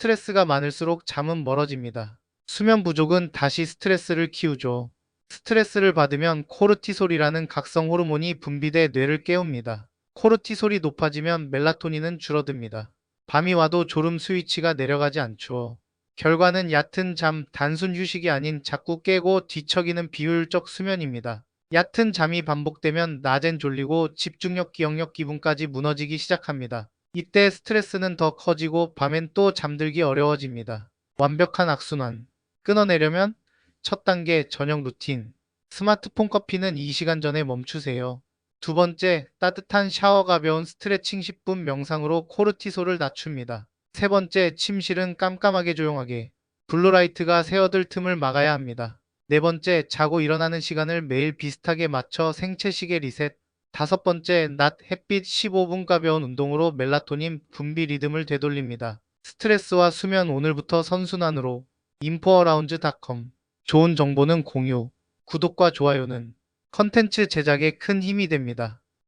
스트레스가 많을수록 잠은 멀어집니다. 수면 부족은 다시 스트레스를 키우죠. 스트레스를 받으면 코르티솔이라는 각성 호르몬이 분비돼 뇌를 깨웁니다. 코르티솔이 높아지면 멜라토닌은 줄어듭니다. 밤이 와도 졸음 스위치가 내려가지 않죠. 결과는 얕은 잠, 단순 휴식이 아닌 자꾸 깨고 뒤척이는 비효율적 수면입니다. 얕은 잠이 반복되면 낮엔 졸리고 집중력, 기억력, 기분까지 무너지기 시작합니다. 이때 스트레스는 더 커지고 밤엔 또 잠들기 어려워집니다. 완벽한 악순환. 끊어내려면 첫 단계 저녁 루틴. 스마트폰 커피는 2시간 전에 멈추세요. 두 번째, 따뜻한 샤워 가벼운 스트레칭 10분 명상으로 코르티솔을 낮춥니다. 세 번째, 침실은 깜깜하게 조용하게. 블루라이트가 새어들 틈을 막아야 합니다. 네 번째, 자고 일어나는 시간을 매일 비슷하게 맞춰 생체 시계 리셋. 다섯 번째, 낮 햇빛 15분 가벼운 운동으로 멜라토닌 분비 리듬을 되돌립니다. 스트레스와 수면 오늘부터 선순환으로 인포어라운즈닷컴 좋은 정보는 공유, 구독과 좋아요는 컨텐츠 제작에 큰 힘이 됩니다.